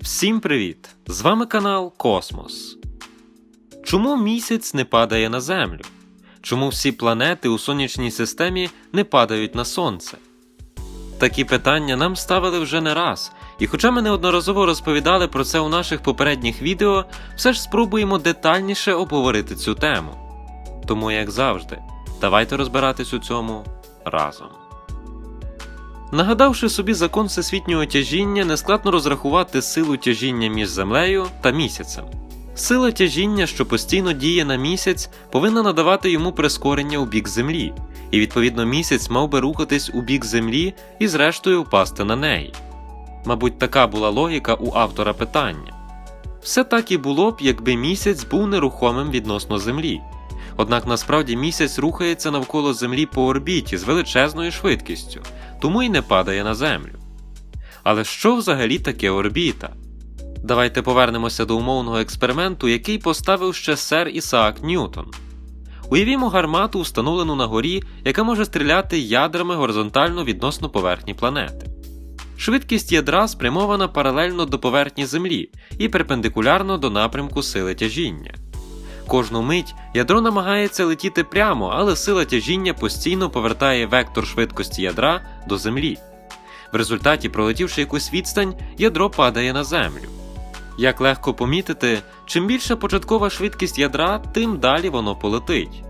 Всім привіт! З вами канал Космос. Чому місяць не падає на Землю? Чому всі планети у сонячній системі не падають на Сонце? Такі питання нам ставили вже не раз, і хоча ми неодноразово розповідали про це у наших попередніх відео, все ж спробуємо детальніше обговорити цю тему. Тому, як завжди, давайте розбиратись у цьому разом. Нагадавши собі закон всесвітнього тяжіння, нескладно розрахувати силу тяжіння між Землею та місяцем. Сила тяжіння, що постійно діє на місяць, повинна надавати йому прискорення у бік Землі, і відповідно місяць мав би рухатись у бік Землі і зрештою впасти на неї. Мабуть, така була логіка у автора питання. Все так і було б, якби місяць був нерухомим відносно Землі. Однак насправді місяць рухається навколо Землі по орбіті з величезною швидкістю, тому й не падає на Землю. Але що взагалі таке орбіта? Давайте повернемося до умовного експерименту, який поставив ще сер Ісаак Ньютон. Уявімо гармату, встановлену на горі, яка може стріляти ядрами горизонтально відносно поверхні планети. Швидкість ядра спрямована паралельно до поверхні Землі і перпендикулярно до напрямку сили тяжіння. Кожну мить ядро намагається летіти прямо, але сила тяжіння постійно повертає вектор швидкості ядра до Землі. В результаті, пролетівши якусь відстань, ядро падає на землю. Як легко помітити, чим більша початкова швидкість ядра, тим далі воно полетить.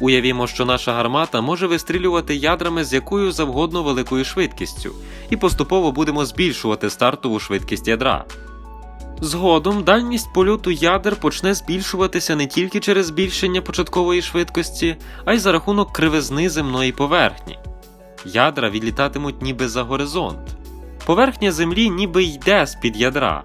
Уявімо, що наша гармата може вистрілювати ядрами з якою завгодно великою швидкістю, і поступово будемо збільшувати стартову швидкість ядра. Згодом дальність польоту ядер почне збільшуватися не тільки через збільшення початкової швидкості, а й за рахунок кривизни земної поверхні. Ядра відлітатимуть ніби за горизонт. Поверхня Землі ніби йде з-під ядра.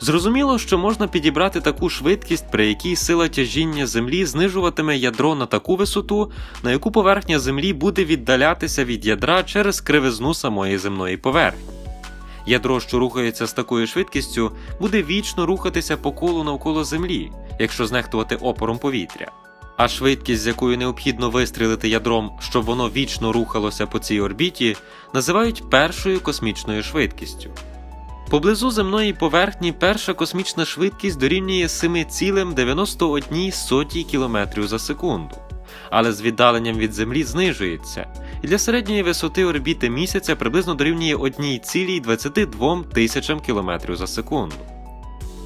Зрозуміло, що можна підібрати таку швидкість, при якій сила тяжіння Землі знижуватиме ядро на таку висоту, на яку поверхня Землі буде віддалятися від ядра через кривизну самої земної поверхні. Ядро, що рухається з такою швидкістю, буде вічно рухатися по колу навколо Землі, якщо знехтувати опором повітря. А швидкість, з якою необхідно вистрілити ядром, щоб воно вічно рухалося по цій орбіті, називають першою космічною швидкістю. Поблизу земної поверхні перша космічна швидкість дорівнює 7,91 км за секунду, але з віддаленням від Землі знижується, і для середньої висоти орбіти місяця приблизно дорівнює 1,22 тисячам км за секунду.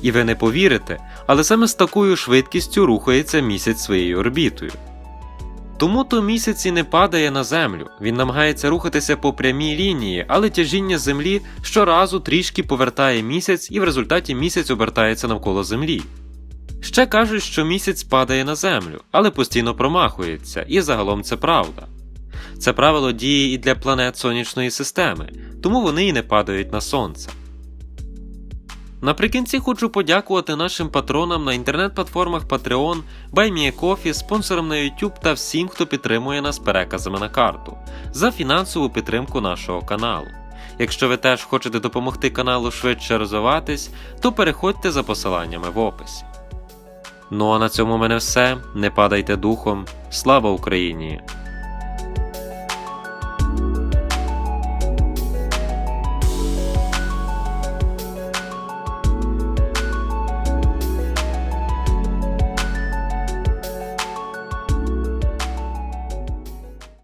І ви не повірите, але саме з такою швидкістю рухається місяць своєю орбітою. Тому то місяць і не падає на землю, він намагається рухатися по прямій лінії, але тяжіння Землі щоразу трішки повертає місяць і в результаті місяць обертається навколо Землі. Ще кажуть, що місяць падає на землю, але постійно промахується, і загалом це правда. Це правило діє і для планет сонячної системи, тому вони і не падають на сонце. Наприкінці хочу подякувати нашим патронам на інтернет-платформах Patreon, BuyMeACoffee, спонсорам на YouTube та всім, хто підтримує нас переказами на карту, за фінансову підтримку нашого каналу. Якщо ви теж хочете допомогти каналу швидше розвиватись, то переходьте за посиланнями в описі. Ну а на цьому в мене все. Не падайте духом. Слава Україні!